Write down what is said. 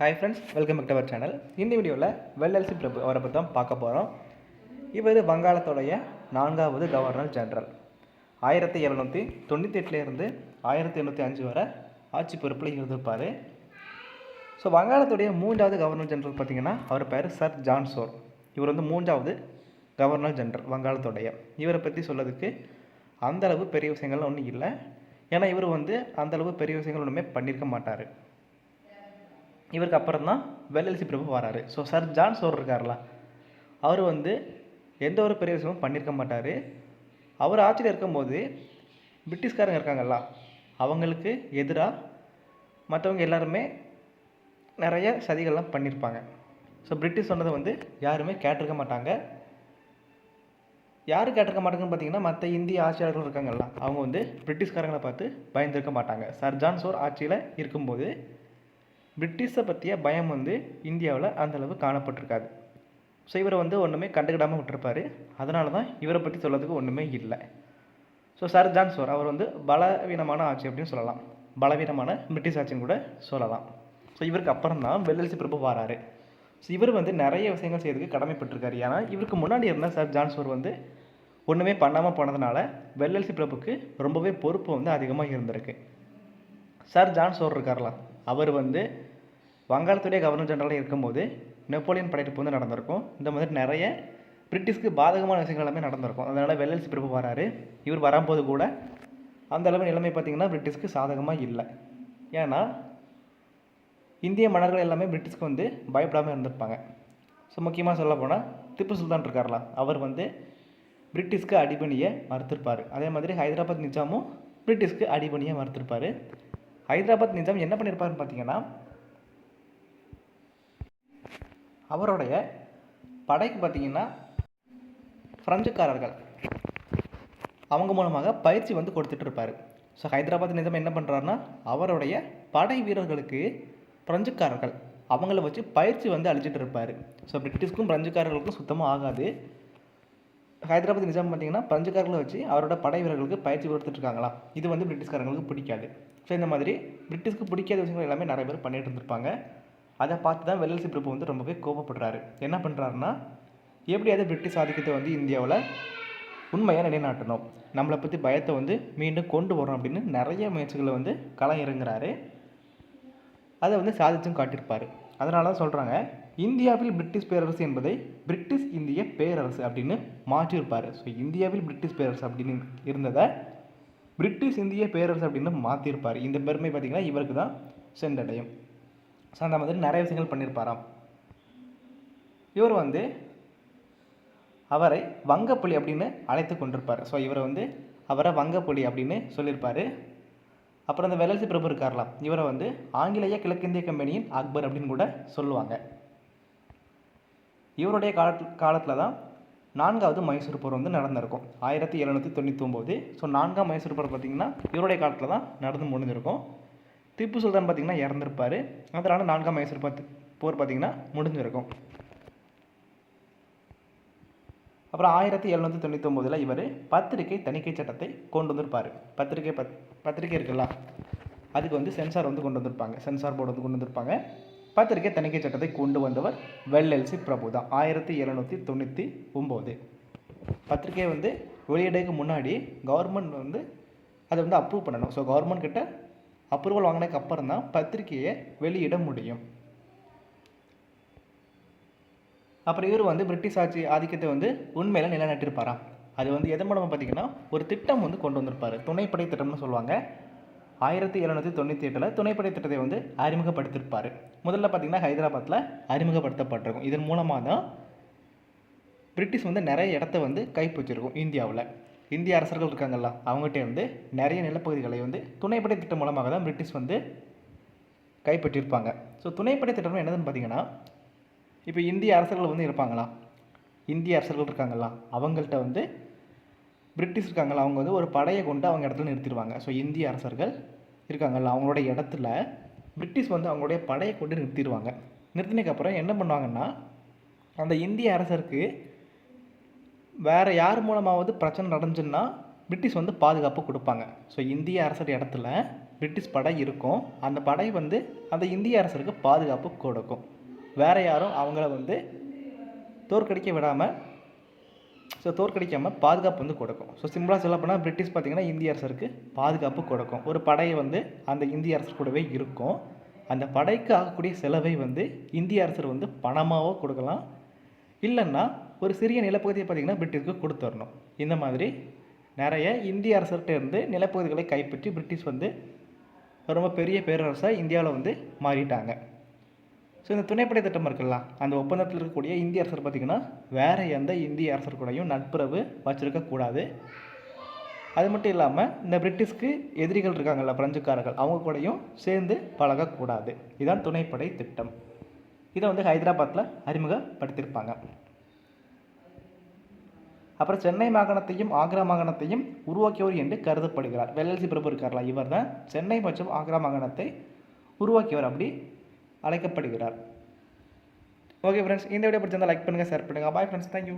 Hi friends welcome back to our channel இந்த வீடியோவில் வெள்ளல்சி பிரபு அவரை பற்றி தான் பார்க்க போகிறோம் இவர் வங்காளத்துடைய நான்காவது கவர்னர் ஜெனரல் ஆயிரத்தி எழுநூற்றி தொண்ணூற்றி எட்டுலேருந்து ஆயிரத்தி எண்ணூற்றி அஞ்சு வரை ஆட்சி பொறுப்பில் இருந்திருப்பார். ஸோ வங்காளத்துடைய மூன்றாவது கவர்னர் ஜெனரல் பார்த்திங்கன்னா அவர் பேர் சர் ஜான் சோர். இவர் வந்து மூன்றாவது கவர்னர் ஜெனரல் வங்காளத்துடைய. இவரை பற்றி சொல்லதுக்கு அந்த அளவு பெரிய விஷயங்கள் ஒன்றும் இல்லை. ஏன்னா இவர் வந்து அந்த அளவு பெரிய விஷயங்கள் ஒன்றுமே பண்ணியிருக்க மாட்டார். இவருக்கு அப்புறம் தான் வெள்ளல்சி பிரபு வராரு. ஸோ சர் ஜான் சோர் இருக்கார்ல அவர் வந்து எந்த ஒரு பெரிய விஷயமும் பண்ணியிருக்க மாட்டார். அவர் ஆட்சியில் இருக்கும்போது பிரிட்டிஷ்காரங்க இருக்காங்கல்ல அவங்களுக்கு எதிராக மற்றவங்க எல்லாருமே நிறைய சதிகள்லாம் பண்ணியிருப்பாங்க ஸோ பிரிட்டிஷ் சொன்னதை வந்து யாருமே கேட்டிருக்க மாட்டாங்க. யார் கேட்டிருக்க மாட்டாங்கன்னு பார்த்தீங்கன்னா மற்ற இந்திய ஆட்சியாளர்கள் இருக்காங்கல்ல அவங்க வந்து பிரிட்டிஷ்காரங்களை பார்த்து பயந்துருக்க மாட்டாங்க. சர் ஜான் சோர் ஆட்சியில் இருக்கும்போது பிரிட்டிஷை பற்றிய பயம் வந்து இந்தியாவில் அந்தளவு காணப்பட்டிருக்காது. ஸோ இவரை வந்து ஒன்றுமே கண்டுக்கிடாமல் விட்டுருப்பார். அதனால தான் இவரை பற்றி சொல்கிறதுக்கு ஒன்றுமே இல்லை. ஸோ சர் ஜான் சோர் அவர் வந்து பலவீனமான ஆட்சி அப்படின்னு சொல்லலாம். பலவீனமான பிரிட்டிஷ் ஆட்சின்னு கூட சொல்லலாம். ஸோ இவருக்கு அப்புறம் தான் வெள்ளல்சி பிரபு வராரு. ஸோ இவர் வந்து நிறைய விஷயங்கள் செய்யறதுக்கு கடமைப்பட்டிருக்காரு. ஏன்னா இவருக்கு முன்னாடி இருந்த சார் ஜான் சோர் வந்து ஒன்றுமே பண்ணாமல் போனதுனால வெள்ளல்சி பிரபுக்கு ரொம்பவே பொறுப்பு வந்து அதிகமாக இருந்திருக்கு. சார் ஜான் சோர் இருக்கார்ல அவர் வந்து வங்காளத்துடைய கவர்னர் ஜெனரலாக இருக்கும்போது நெப்போலியன் படையெடுப்பு வந்து நடந்திருக்கும். இந்த மாதிரி நிறைய பிரிட்டிஷ்க்கு பாதகமான விஷயங்கள் எல்லாமே நடந்திருக்கும். அதனால் வெள்ளல்சி பிரபு வராரு. இவர் வரும்போது கூட அந்த அளவு நிலைமை பார்த்திங்கன்னா பிரிட்டிஷ்க்கு சாதகமாக இல்லை. ஏன்னா இந்திய மன்னர்கள் எல்லாமே பிரிட்டிஷ்க்கு வந்து பயப்படாமல் இருந்திருப்பாங்க. ஸோ முக்கியமாக சொல்ல போனால் திப்பு சுல்தான் இருக்கார்ல அவர் வந்து பிரிட்டிஷ்க்கு அடிபணியை மறுத்திருப்பார். அதே மாதிரி ஹைதராபாத் நிஜாமும் பிரிட்டிஷ்க்கு அடிபணியை மறுத்திருப்பார். ஹைதராபாத் நிஜாம் என்ன பண்ணியிருப்பாருன்னு பார்த்தீங்கன்னா அவருடைய படைக்கு பார்த்தீங்கன்னா ஃப்ரெஞ்சுக்காரர்கள் அவங்க மூலமாக பயிற்சி வந்து கொடுத்துட்டு இருப்பார். ஸோ ஹைதராபாத் நிஜாம் என்ன பண்ணுறாருன்னா அவருடைய படை வீரர்களுக்கு பிரெஞ்சுக்காரர்கள் அவங்கள வச்சு பயிற்சி வந்து அழிச்சிட்டு இருப்பார். ஸோ பிரிட்டிஷ்க்கும் பிரெஞ்சுக்காரர்களுக்கும் சுத்தமாக ஆகாது. ஹைதராபாத் நிஜாம் பார்த்தீங்கன்னா பிரெஞ்சுக்காரர்களை வச்சு அவரோட படை வீரர்களுக்கு பயிற்சி கொடுத்துட்ருக்காங்களா இது வந்து பிரிட்டிஷ்காரங்களுக்கு பிடிக்காது. ஸோ இந்த மாதிரி பிரிட்டிஷ்க்கு பிடிக்காத விஷயங்கள் எல்லாமே நிறைய பேர் பண்ணிகிட்டு இருந்திருப்பாங்க. அதை பார்த்து தான் வெள்ளல் பிரபு வந்து ரொம்பவே கோபப்படுறாரு. என்ன பண்ணுறாருன்னா எப்படியாவது பிரிட்டிஷ் ஆதிக்கத்தை வந்து இந்தியாவில் உண்மையாக நிலைநாட்டணும்? நம்மளை பற்றி பயத்தை வந்து மீண்டும் கொண்டு வரோம் அப்படின்னு நிறைய முயற்சிகளை வந்து களம் இறங்குறாரு. அதை வந்து சாதிச்சும் காட்டியிருப்பார். அதனால தான் சொல்கிறாங்க இந்தியாவில் பிரிட்டிஷ் பேரரசு என்பதை பிரிட்டிஷ் இந்திய பேரரசு அப்படின்னு மாற்றியிருப்பார். ஸோ இந்தியாவில் பிரிட்டிஷ் பேரரசு அப்படின்னு இருந்ததை பிரிட்டிஷ் இந்திய பேரரசு அப்படின்னு மாற்றிருப்பார் இந்த பெருமை பார்த்திங்கன்னா இவருக்கு தான் சென்றடையும். ஸோ அந்த மாதிரி நிறைய விஷயங்கள் பண்ணியிருப்பாராம் இவர் வந்து அவரை வங்கப்புலி அப்படின்னு அழைத்து கொண்டிருப்பார். ஸோ இவரை வந்து அவரை வங்கப்புலி அப்படின்னு சொல்லியிருப்பார் அப்புறம் இந்த வெள்ளல்சி பிரபு இருக்கார்லாம். இவரை வந்து ஆங்கிலேய கிழக்கிந்திய கம்பெனியின் அக்பர் அப்படின்னு கூட சொல்லுவாங்க. இவருடைய கால காலத்தில் தான் நான்காவது மைசூர் போர் வந்து நடந்திருக்கும். ஆயிரத்தி எழுநூற்றி தொண்ணூற்றி ஒம்பது. ஸோ நான்காம் மைசூர் போர் பார்த்திங்கன்னா இவருடைய காலத்தில் தான் நடந்து முடிஞ்சிருக்கும். திப்பு சுல்தான் பார்த்திங்கன்னா இறந்துருப்பார். அதனால் நான்காம் மைசூர் பார்த்து போர் பார்த்திங்கன்னா முடிஞ்சிருக்கும். அப்புறம் ஆயிரத்தி எழுநூற்றி தொண்ணூற்றி ஒம்போதில் இவர் பத்திரிகை தணிக்கை சட்டத்தை கொண்டு வந்திருப்பார். பத்திரிகை பத் பத்திரிகை இருக்குல்ல அதுக்கு வந்து சென்சார் வந்து கொண்டு வந்திருப்பாங்க. சென்சார் போர்டு வந்து கொண்டு வந்திருப்பாங்க. பத்திரிகை தணிக்கை சட்டத்தை கொண்டு வந்தவர் வெள்ளெல்சி பிரபு தான் ஆயிரத்தி எழுநூற்றி தொண்ணூற்றி ஒம்பது. பத்திரிகை வந்து வெளியிடக்கு முன்னாடி கவர்மெண்ட் வந்து அதை வந்து அப்ரூவ் பண்ணணும். ஸோ கவர்மெண்ட் கிட்ட அப்ரூவல் வாங்கினதுக்கு அப்புறம் தான் பத்திரிகையை வெளியிட முடியும். அப்புறம் இவர் வந்து பிரிட்டிஷ் ஆட்சி ஆதிக்கத்தை வந்து உண்மையில் நிலைநாட்டியிருப்பாராம் அது வந்து எதன் மூலமாக பார்த்தீங்கன்னா ஒரு திட்டம் வந்து கொண்டு வந்திருப்பார். துணைப்படை திட்டம்னு சொல்லுவாங்க. ஆயிரத்தி எழுநூற்றி தொண்ணூற்றி எட்டில் துணைப்படை திட்டத்தை வந்து அறிமுகப்படுத்தியிருப்பார். முதல்ல பார்த்தீங்கன்னா ஹைதராபாத்தில் அறிமுகப்படுத்தப்பட்டிருக்கும். இதன் மூலமாக தான் பிரிட்டிஷ் வந்து நிறைய இடத்த வந்து கைப்பற்றிருக்கும் இந்தியாவில். இந்திய அரசர்கள் இருக்காங்கல்ல அவங்ககிட்ட இருந்து நிறைய நிலப்பகுதிகளை வந்து துணைப்படை திட்டம் மூலமாக தான் பிரிட்டிஷ் வந்து கைப்பற்றியிருப்பாங்க. ஸோ துணைப்படை திட்டம் என்னதுன்னு பார்த்தீங்கன்னா இப்போ இந்திய அரசர்கள் வந்து இருப்பாங்களா? இந்திய அரசர்கள் இருக்காங்களா அவங்கள்ட்ட வந்து பிரிட்டிஷ் இருக்காங்களா அவங்க வந்து ஒரு படையை கொண்டு அவங்க இடத்துல நிறுத்திடுவாங்க. ஸோ இந்திய அரசர்கள் இருக்காங்கல்ல அவங்களோட இடத்துல பிரிட்டிஷ் வந்து அவங்களுடைய படையை கொண்டு நிறுத்திடுவாங்க. நிறுத்தினதுக்கப்புறம் என்ன பண்ணுவாங்கன்னா அந்த இந்திய அரசருக்கு வேறு யார் மூலமாவது பிரச்சனை நடந்துச்சுன்னா பிரிட்டிஷ் வந்து பாதுகாப்பு கொடுப்பாங்க. ஸோ இந்திய அரசர் இடத்துல பிரிட்டிஷ் படை இருக்கும். அந்த படை வந்து அந்த இந்திய அரசருக்கு பாதுகாப்பு கொடுக்கும். வேறு யாரும் அவங்கள வந்து தோற்கடிக்க விடாமல் ஸோ தோற்கடிக்காமல் பாதுகாப்பு வந்து கொடுக்கும். ஸோ சிம்பிளாக சொல்ல போனால் பிரிட்டிஷ் பார்த்திங்கன்னா இந்திய அரசருக்கு பாதுகாப்பு கொடுக்கும். ஒரு படையை வந்து அந்த இந்திய அரசர் கூடவே இருக்கும். அந்த படைக்கு ஆகக்கூடிய செலவை வந்து இந்திய அரசர் வந்து பணமாகவோ கொடுக்கலாம். இல்லைன்னா ஒரு சிறிய நிலப்பகுதியை பார்த்திங்கன்னா பிரிட்டிஷ்க்கு கொடுத்துடணும். இந்த மாதிரி நிறைய இந்திய அரசர்கிட்ட இருந்து நிலப்பகுதிகளை கைப்பற்றி பிரிட்டிஷ் வந்து ரொம்ப பெரிய பேரரசாக இந்தியாவில் வந்து மாறிட்டாங்க. ஸோ இந்த துணைப்படை திட்டம் இருக்குல்ல அந்த ஒப்பந்தத்தில் இருக்கக்கூடிய இந்திய அரசர் பார்த்திங்கன்னா வேறு எந்த இந்திய அரசர் கூடயும் நட்புறவு வச்சுருக்கக்கூடாது அது மட்டும் இல்லாமல் இந்த பிரிட்டிஷ்க்கு எதிரிகள் இருக்காங்கல்ல பிரெஞ்சுக்காரர்கள் அவங்க கூடயும் சேர்ந்து பழகக்கூடாது. இதுதான் துணைப்படை திட்டம். இதை வந்து ஹைதராபாத்தில் அறிமுகப்படுத்தியிருப்பாங்க. அப்புறம் சென்னை மாகாணத்தையும் ஆக்ரா மாகாணத்தையும் உருவாக்கியவர் என்று கருதப்படுகிறார். வெள்ளல்சி பிரபு இருக்கார்ல இவர் தான் சென்னை மற்றும் ஆக்ரா மாகாணத்தை உருவாக்கியவர் அப்படி அழைக்கப்படுகிறார். ஓகே ஃப்ரெண்ட்ஸ் இந்த வீடியோ பிடிச்சிருந்தால் லைக் பண்ணுங்கள் ஷேர் பண்ணுங்கள் பாய் ஃப்ரெண்ட்ஸ் தேங்க்யூ